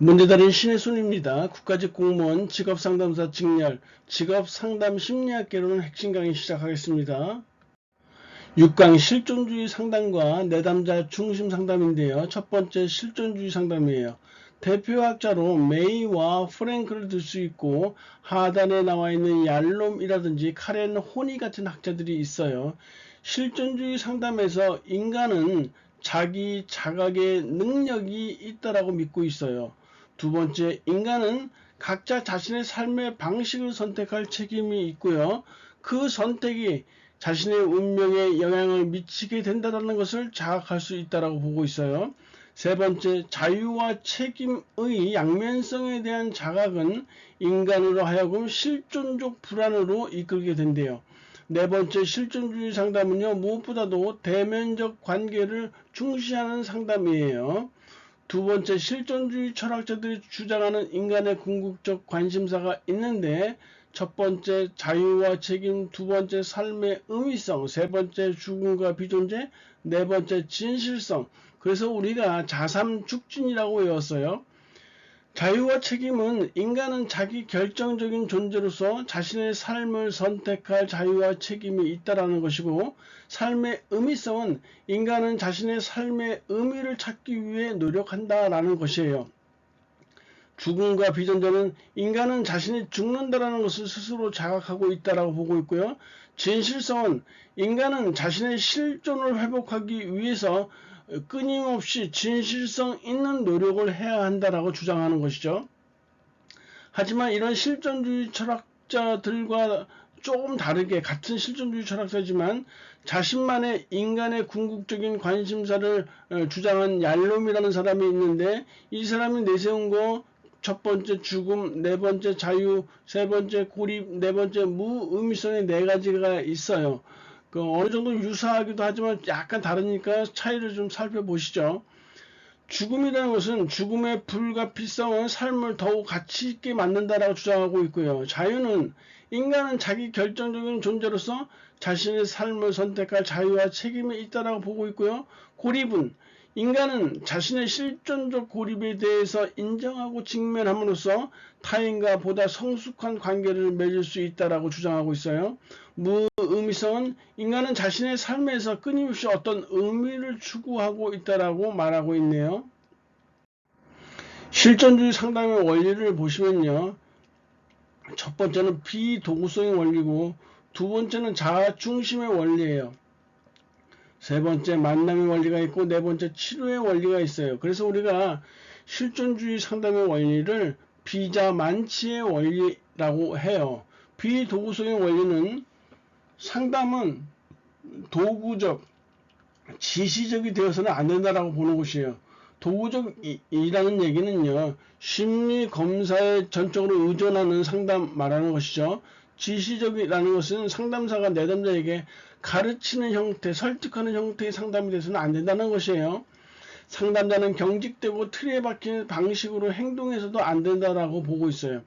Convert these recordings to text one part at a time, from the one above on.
문제다린 신의 손입니다. 국가직 공무원 직업상담사 직렬 직업상담 심리학 개론 핵심 강의 시작하겠습니다. 6강 실존주의 상담과 내담자 중심 상담인데요. 첫 번째 실존주의 상담이에요. 대표학자로 메이와 프랭크를 들 수 있고 하단에 나와 있는 얄롬이라든지 카렌 호니 같은 학자들이 있어요. 실존주의 상담에서 인간은 자기 자각의 능력이 있다라고 믿고 있어요. 두 번째, 인간은 각자 자신의 삶의 방식을 선택할 책임이 있고요. 그 선택이 자신의 운명에 영향을 미치게 된다는 것을 자각할 수 있다라고 보고 있어요. 세 번째, 자유와 책임의 양면성에 대한 자각은 인간으로 하여금 실존적 불안으로 이끌게 된대요. 네 번째, 실존주의 상담은요, 무엇보다도 대면적 관계를 중시하는 상담이에요. 두 번째, 실존주의 철학자들이 주장하는 인간의 궁극적 관심사가 있는데, 첫 번째, 자유와 책임, 두 번째, 삶의 의미성, 세 번째, 죽음과 비존재, 네 번째, 진실성. 그래서 우리가 자삼 죽진이라고 외웠어요. 자유와 책임은 인간은 자기 결정적인 존재로서 자신의 삶을 선택할 자유와 책임이 있다라는 것이고 삶의 의미성은 인간은 자신의 삶의 의미를 찾기 위해 노력한다라는 것이에요. 죽음과 비전자는 인간은 자신이 죽는다라는 것을 스스로 자각하고 있다라고 보고 있고요. 진실성은 인간은 자신의 실존을 회복하기 위해서 끊임없이 진실성 있는 노력을 해야 한다라고 주장하는 것이죠. 하지만 이런 실존주의 철학자들과 조금 다르게 같은 실존주의 철학자지만 자신만의 인간의 궁극적인 관심사를 주장한 얄롬이라는 사람이 있는데 이 사람이 내세운 거 첫 번째 죽음, 네 번째 자유, 세 번째 고립, 네 번째 무의미성의 네 가지가 있어요. 그 어느 정도 유사하기도 하지만 약간 다르니까 차이를 좀 살펴보시죠. 죽음이라는 것은 죽음의 불가피성은 삶을 더욱 가치 있게 만든다라고 주장하고 있고요. 자유는 인간은 자기 결정적인 존재로서 자신의 삶을 선택할 자유와 책임이 있다라고 보고 있고요. 고립은 인간은 자신의 실존적 고립에 대해서 인정하고 직면함으로써 타인과 보다 성숙한 관계를 맺을 수 있다라고 주장하고 있어요. 무의미성은 인간은 자신의 삶에서 끊임없이 어떤 의미를 추구하고 있다라고 말하고 있네요. 실존주의 상담의 원리를 보시면요. 첫 번째는 비도구성의 원리고 두 번째는 자아 중심의 원리예요. 세 번째 만남의 원리가 있고 네 번째 치료의 원리가 있어요. 그래서 우리가 실존주의 상담의 원리를 비자 만치의 원리라고 해요. 비도구성의 원리는 상담은 도구적, 지시적이 되어서는 안 된다라고 보는 것이에요. 도구적이라는 얘기는요, 심리 검사에 전적으로 의존하는 상담 말하는 것이죠. 지시적이라는 것은 상담사가 내담자에게 가르치는 형태, 설득하는 형태의 상담이 돼서는 안 된다는 것이에요. 상담자는 경직되고 틀에 박힌 방식으로 행동해서도 안 된다라고 보고 있어요.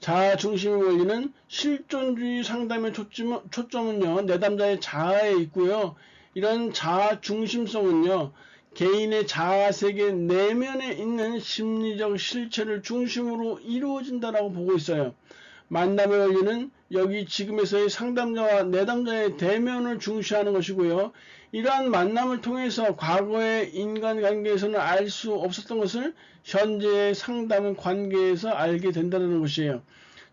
자아 중심의 원리는 실존주의 상담의 초점, 은요 내담자의 자아에 있고요. 이런 자아 중심성은요, 개인의 자아 세계 내면에 있는 심리적 실체를 중심으로 이루어진다라고 보고 있어요. 만남의 원리는 여기 지금에서의 상담자와 내담자의 대면을 중시하는 것이고요. 이러한 만남을 통해서 과거의 인간관계에서는 알 수 없었던 것을 현재의 상담 관계에서 알게 된다는 것이에요.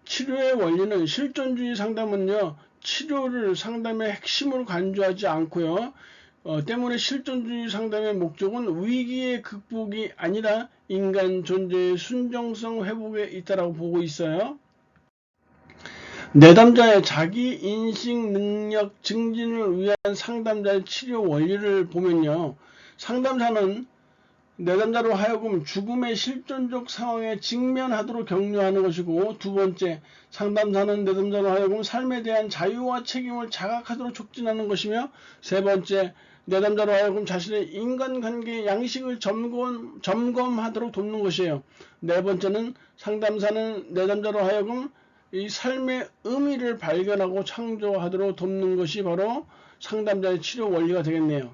치료의 원리는 실존주의 상담은요. 치료를 상담의 핵심으로 간주하지 않고요. 어, 때문에 실존주의 상담의 목적은 위기의 극복이 아니라 인간 존재의 순정성 회복에 있다라고 보고 있어요. 내담자의 자기 인식 능력 증진을 위한 상담자의 치료 원리를 보면요. 상담사는 내담자로 하여금 죽음의 실존적 상황에 직면하도록 격려하는 것이고 두 번째 상담사는 내담자로 하여금 삶에 대한 자유와 책임을 자각하도록 촉진하는 것이며 세 번째 내담자로 하여금 자신의 인간관계 양식을 점검, 점검하도록 돕는 것이에요. 네 번째는 상담사는 내담자로 하여금 이 삶의 의미를 발견하고 창조하도록 돕는 것이 바로 상담자의 치료 원리가 되겠네요.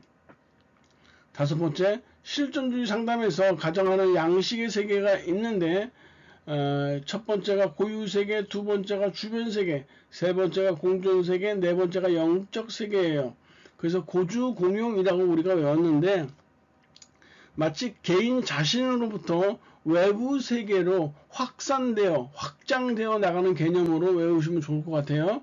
다섯 번째, 실존주의 상담에서 가정하는 양식의 세계가 있는데 어, 첫 번째가 고유 세계, 두 번째가 주변 세계, 세 번째가 공존 세계, 네 번째가 영적 세계예요. 그래서 고주 공용이라고 우리가 외웠는데 마치 개인 자신으로부터 외부 세계로 확산되어 확장되어 나가는 개념으로 외우시면 좋을 것 같아요.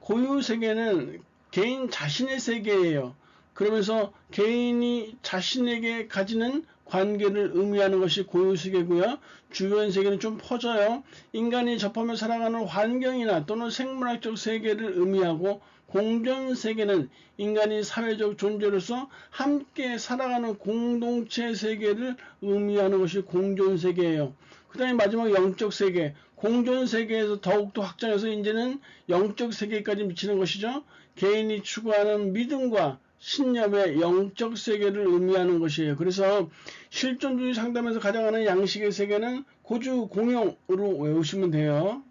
고유 세계는 개인 자신의 세계예요. 그러면서 개인이 자신에게 가지는 관계를 의미하는 것이 고유 세계고요. 주변 세계는 좀 퍼져요. 인간이 접하며 살아가는 환경이나 또는 생물학적 세계를 의미하고 공존 세계는 인간이 사회적 존재로서 함께 살아가는 공동체 세계를 의미하는 것이 공존 세계예요. 그 다음에 마지막 영적 세계. 공존 세계에서 더욱더 확장해서 이제는 영적 세계까지 미치는 것이죠. 개인이 추구하는 믿음과 신념의 영적 세계를 의미하는 것이에요. 그래서 실존주의 상담에서 가장하는 양식의 세계는 고주 공용으로 외우시면 돼요.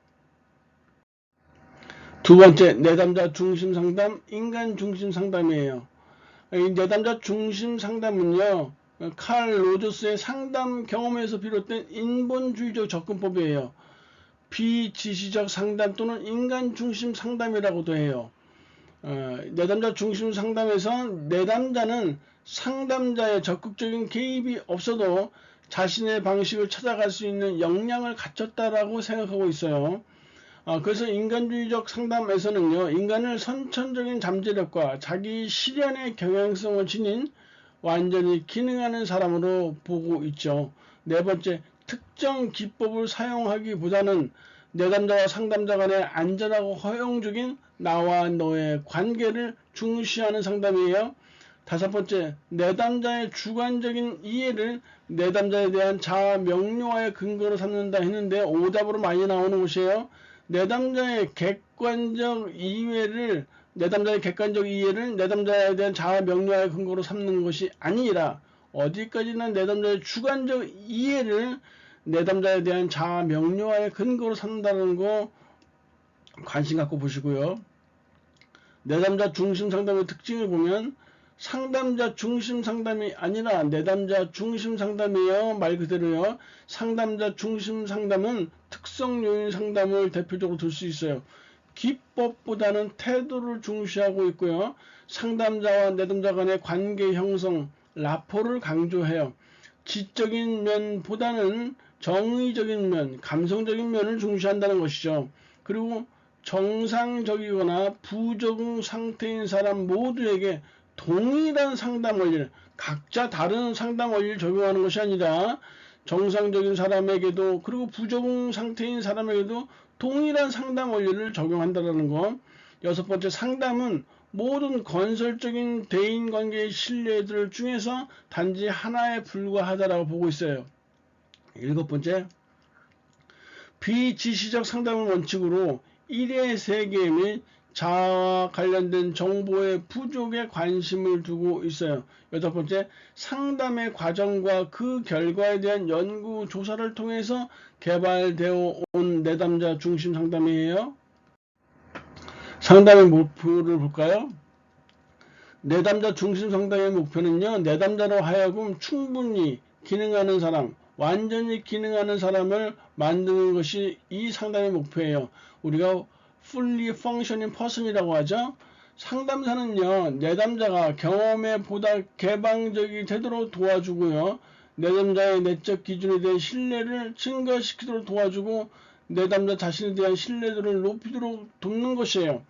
두 번째, 내담자 중심 상담, 인간 중심 상담이에요. 이 내담자 중심 상담은요, 칼 로저스의 상담 경험에서 비롯된 인본주의적 접근법이에요. 비지시적 상담 또는 인간 중심 상담이라고도 해요. 어, 내담자 중심 상담에서 내담자는 상담자의 적극적인 개입이 없어도 자신의 방식을 찾아갈 수 있는 역량을 갖췄다라고 생각하고 있어요. 어, 그래서 인간주의적 상담에서는요, 인간을 선천적인 잠재력과 자기 실현의 경향성을 지닌 완전히 기능하는 사람으로 보고 있죠. 네 번째, 특정 기법을 사용하기보다는 내담자와 상담자 간의 안전하고 허용 적인 나와 너의 관계를 중시하는 상담이에요. 다섯 번째, 내담자의 주관적인 이해를 내담자에 대한 자아 명료화의 근거로 삼는다 했는데 오답으로 많이 나오는 것이에요. 내담자의 객관적 이해를 내담자의 객관적 이해를 내담자에 대한 자아 명료화의 근거로 삼는 것이 아니라 어디까지나 내담자의 주관적 이해를 내담자에 대한 자아 명료화의 근거로 삼는다는 거 관심 갖고 보시고요. 내담자 중심 상담의 특징을 보면 상담자 중심 상담이 아니라 내담자 중심 상담이에요. 말 그대로요. 상담자 중심 상담은 특성 요인 상담을 대표적으로 들 수 있어요. 기법보다는 태도를 중시하고 있고요. 상담자와 내담자 간의 관계 형성, 라포를 강조해요. 지적인 면보다는 정의적인 면, 감성적인 면을 중시한다는 것이죠. 그리고 정상적이거나 부정 상태인 사람 모두에게 동일한 상담 원리를 각자 다른 상담 원리를 적용하는 것이 아니라 정상적인 사람에게도 그리고 부정 상태인 사람에게도 동일한 상담 원리를 적용한다는 것. 여섯 번째 상담은 모든 건설적인 대인 관계의 신뢰들 중에서 단지 하나에 불과하다라고 보고 있어요. 일곱 번째 비지시적 상담을 원칙으로 1의 세계 및 자아와 관련된 정보의 부족에 관심을 두고 있어요. 여덟 번째, 상담의 과정과 그 결과에 대한 연구 조사를 통해서 개발되어 온 내담자 중심 상담이에요. 상담의 목표를 볼까요? 내담자 중심 상담의 목표는요, 내담자로 하여금 충분히 기능하는 사람, 완전히 기능하는 사람을 만드는 것이 이 상담의 목표예요. 우리가 fully functioning person이라고 하죠. 상담사는요, 내담자가 경험에 보다 개방적이 되도록 도와주고요. 내담자의 내적 기준에 대한 신뢰를 증가시키도록 도와주고 내담자 자신에 대한 신뢰도를 높이도록 돕는 것이에요.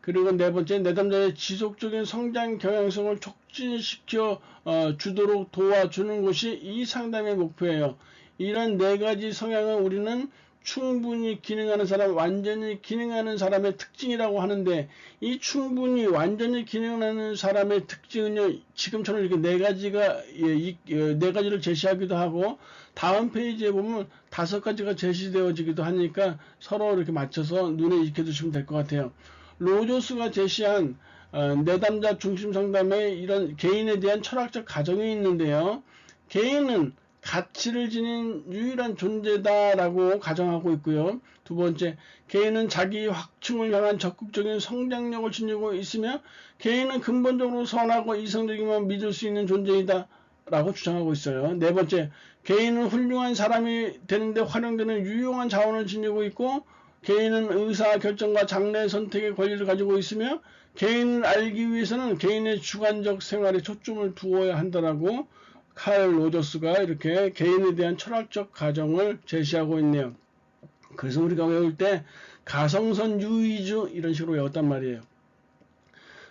그리고 네 번째, 내담자의 지속적인 성장 경향성을 촉 진시켜 어, 주도록 도와주는 것이 이 상담의 목표예요. 이런 네 가지 성향은 우리는 충분히 기능하는 사람, 완전히 기능하는 사람의 특징이라고 하는데 이 충분히 완전히 기능하는 사람의 특징은요 지금처럼 이렇게 네 가지가 예, 이, 예, 네 가지를 제시하기도 하고 다음 페이지에 보면 다섯 가지가 제시되어지기도 하니까 서로 이렇게 맞춰서 눈에 익혀두시면 될 것 같아요. 로저스가 제시한 어, 내담자 중심 상담의 이런 개인에 대한 철학적 가정이 있는데요. 개인은 가치를 지닌 유일한 존재다라고 가정하고 있고요. 두 번째, 개인은 자기 확충을 향한 적극적인 성장력을 지니고 있으며 개인은 근본적으로 선하고 이성적이면 믿을 수 있는 존재이다. 라고 주장하고 있어요. 네 번째, 개인은 훌륭한 사람이 되는데 활용되는 유용한 자원을 지니고 있고 개인은 의사 결정과 장래 선택의 권리를 가지고 있으며 개인을 알기 위해서는 개인의 주관적 생활에 초점을 두어야 한다라고 칼 로저스가 이렇게 개인에 대한 철학적 가정을 제시하고 있네요. 그래서 우리가 외울 때 가성선 유의주 이런 식으로 외웠단 말이에요.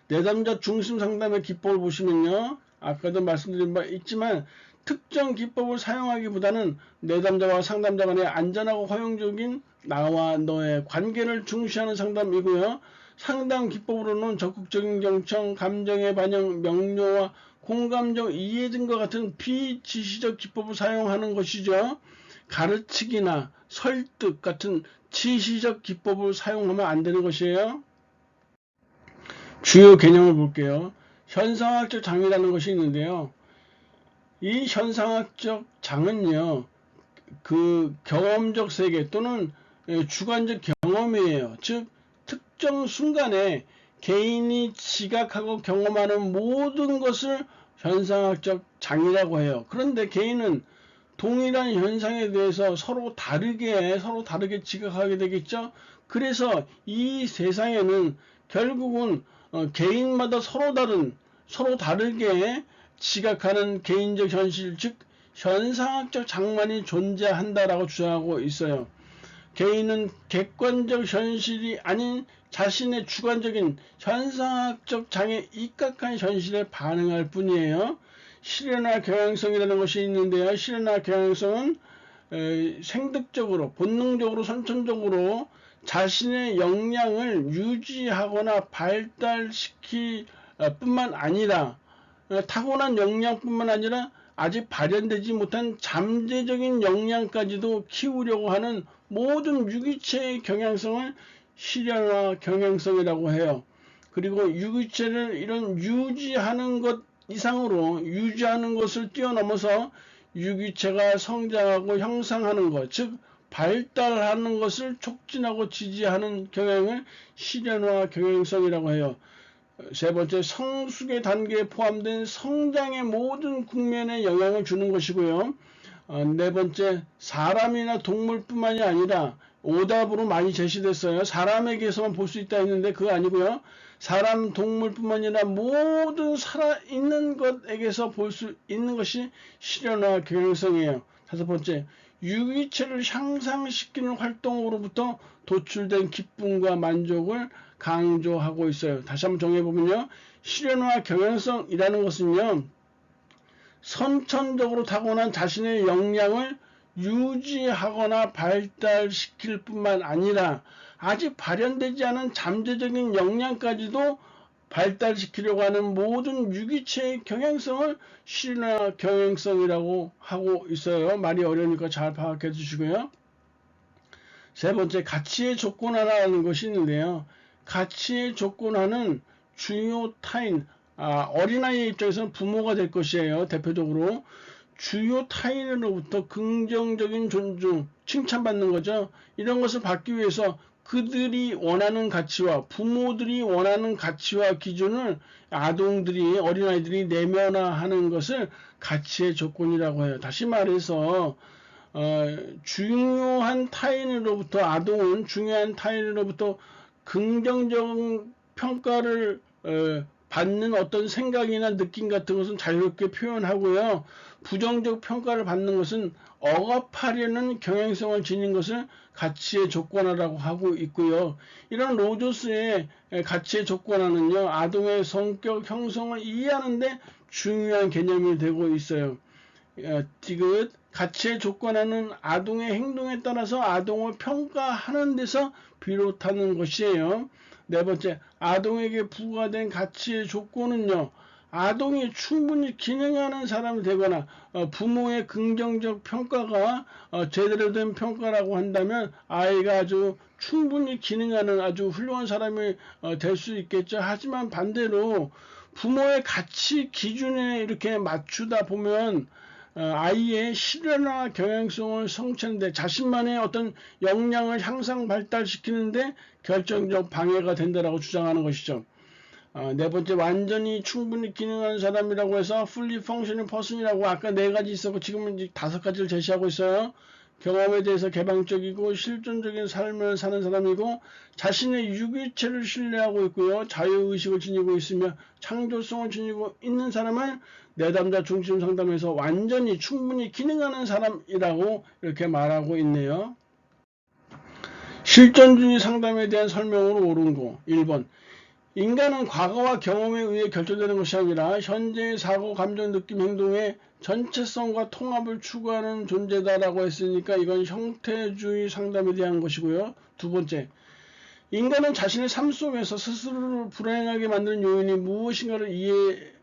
내담자 중심 상담의 기법을 보시면요. 아까도 말씀드린 바 있지만 특정 기법을 사용하기보다는 내담자와 상담자 간의 안전하고 허용적인 나와 너의 관계를 중시하는 상담이고요. 상담 기법으로는 적극적인 경청, 감정의 반영, 명료와 공감적 이해 등과 같은 비지시적 기법을 사용하는 것이죠. 가르치기나 설득 같은 지시적 기법을 사용하면 안 되는 것이에요. 주요 개념을 볼게요. 현상학적 장이라는 것이 있는데요. 이 현상학적 장은요, 그 경험적 세계 또는 주관적 경험이에요. 즉, 특정 순간에 개인이 지각하고 경험하는 모든 것을 현상학적 장이라고 해요. 그런데 개인은 동일한 현상에 대해서 서로 다르게 서로 다르게 지각하게 되겠죠. 그래서 이 세상에는 결국은 어, 개인마다 서로 다른 서로 다르게 지각하는 개인적 현실 즉 현상학적 장만이 존재한다라고 주장하고 있어요. 개인은 객관적 현실이 아닌 자신의 주관적인 현상학적 장에 입각한 현실에 반응할 뿐이에요. 실현화 경향성이라는 것이 있는데요. 실현화 경향성은 생득적으로, 본능적으로, 선천적으로 자신의 역량을 유지하거나 발달시킬 뿐만 아니라 타고난 역량뿐만 아니라 아직 발현되지 못한 잠재적인 역량까지도 키우려고 하는 모든 유기체의 경향성을 실현화 경향성이라고 해요. 그리고 유기체를 이런 유지하는 것 이상으로 유지하는 것을 뛰어넘어서 유기체가 성장하고 형상하는 것, 즉 발달하는 것을 촉진하고 지지하는 경향을 실현화 경향성이라고 해요. 세 번째, 성숙의 단계에 포함된 성장의 모든 국면에 영향을 주는 것이고요. 어, 네 번째, 사람이나 동물뿐만이 아니라 오답으로 많이 제시됐어요. 사람에게서만 볼 수 있다 했는데 그거 아니고요. 사람, 동물뿐만 아니라 모든 살아있는 것에게서 볼 수 있는 것이 실현화 경향성이에요. 다섯 번째, 유기체를 향상시키는 활동으로부터 도출된 기쁨과 만족을 강조하고 있어요. 다시 한번 정해보면요. 실현화 경향성이라는 것은요. 선천적으로 타고난 자신의 역량을 유지하거나 발달시킬 뿐만 아니라 아직 발현되지 않은 잠재적인 역량까지도 발달시키려고 하는 모든 유기체의 경향성을 실현화 경향성이라고 하고 있어요. 말이 어려우니까 잘 파악해 주시고요. 세 번째, 가치의 조건화라는 것이 있는데요. 가치의 조건화는 주요 타인, 아, 어린아이의 입장에서는 부모가 될 것이에요. 대표적으로. 주요 타인으로부터 긍정적인 존중, 칭찬받는 거죠. 이런 것을 받기 위해서 그들이 원하는 가치와 부모들이 원하는 가치와 기준을 아동들이 어린아이들이 내면화하는 것을 가치의 조건이라고 해요. 다시 말해서 어, 중요한 타인으로부터 아동은 중요한 타인으로부터 긍정적 평가를 어, 받는 어떤 생각이나 느낌 같은 것은 자유롭게 표현하고요. 부정적 평가를 받는 것은 억압하려는 경향성을 지닌 것을 가치의 조건화라고 하고 있고요. 이런 로저스의 가치의 조건화는요, 아동의 성격 형성을 이해하는데 중요한 개념이 되고 있어요. 디귿 가치의 조건화는 아동의 행동에 따라서 아동을 평가하는 데서 비롯하는 것이에요. 네 번째, 아동에게 부과된 가치의 조건은요, 아동이 충분히 기능하는 사람이 되거나 어, 부모의 긍정적 평가가 어, 제대로 된 평가라고 한다면 아이가 아주 충분히 기능하는 아주 훌륭한 사람이 어, 될수 있겠죠. 하지만 반대로 부모의 가치 기준에 이렇게 맞추다 보면 어, 아이의 실현화 경향성을 성취하는데 자신만의 어떤 역량을 향상 발달시키는데 결정적 방해가 된다라고 주장하는 것이죠. 어, 네 번째 완전히 충분히 기능하는 사람이라고 해서 fully functioning person이라고 아까 네 가지 있었고 지금은 이제 다섯 가지를 제시하고 있어요. 경험에 대해서 개방적이고 실존적인 삶을 사는 사람이고 자신의 유기체를 신뢰하고 있고요. 자유의식을 지니고 있으며 창조성을 지니고 있는 사람을 내담자 중심 상담에서 완전히 충분히 기능하는 사람이라고 이렇게 말하고 있네요. 실존주의 상담에 대한 설명으로 옳은 거 1번 인간은 과거와 경험에 의해 결정되는 것이 아니라 현재의 사고, 감정, 느낌, 행동의 전체성과 통합을 추구하는 존재다라고 했으니까 이건 형태주의 상담에 대한 것이고요. 두 번째, 인간은 자신의 삶 속에서 스스로를 불행하게 만드는 요인이 무엇인가를 이해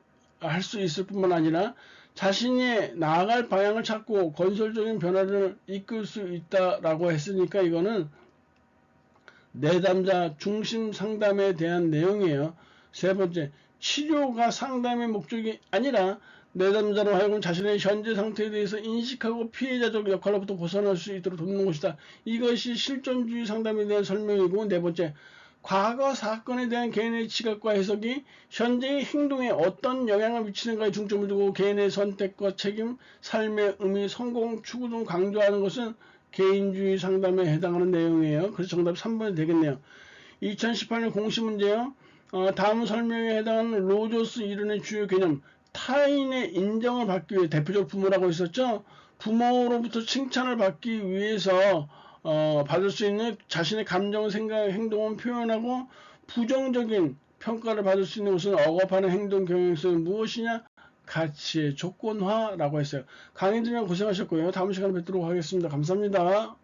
할 수 있을 뿐만 아니라 자신이 나아갈 방향을 찾고 건설적인 변화를 이끌 수 있다라고 했으니까 이거는 내담자 중심 상담에 대한 내용이에요. 세 번째, 치료가 상담의 목적이 아니라 내담자로 하여금 자신의 현재 상태에 대해서 인식하고 피해자적 역할로부터 벗어날 수 있도록 돕는 것이다. 이것이 실존주의 상담에 대한 설명이고 네 번째, 과거 사건에 대한 개인의 지각과 해석이 현재의 행동에 어떤 영향을 미치는가에 중점을 두고 개인의 선택과 책임, 삶의 의미, 성공, 추구 등 강조하는 것은 개인주의 상담에 해당하는 내용이에요. 그래서 정답 3번이 되겠네요. 2018년 공시 문제요. 어, 다음 설명에 해당하는 로저스 이론의 주요 개념 타인의 인정을 받기 위해 대표적 부모라고 했었죠. 부모로부터 칭찬을 받기 위해서 어, 받을 수 있는 자신의 감정, 생각, 행동을 표현하고 부정적인 평가를 받을 수 있는 것은 억압하는 행동 경향성이 무엇이냐? 가치의 조건화라고 했어요. 강의 들으면 고생하셨고요. 다음 시간에 뵙도록 하겠습니다. 감사합니다.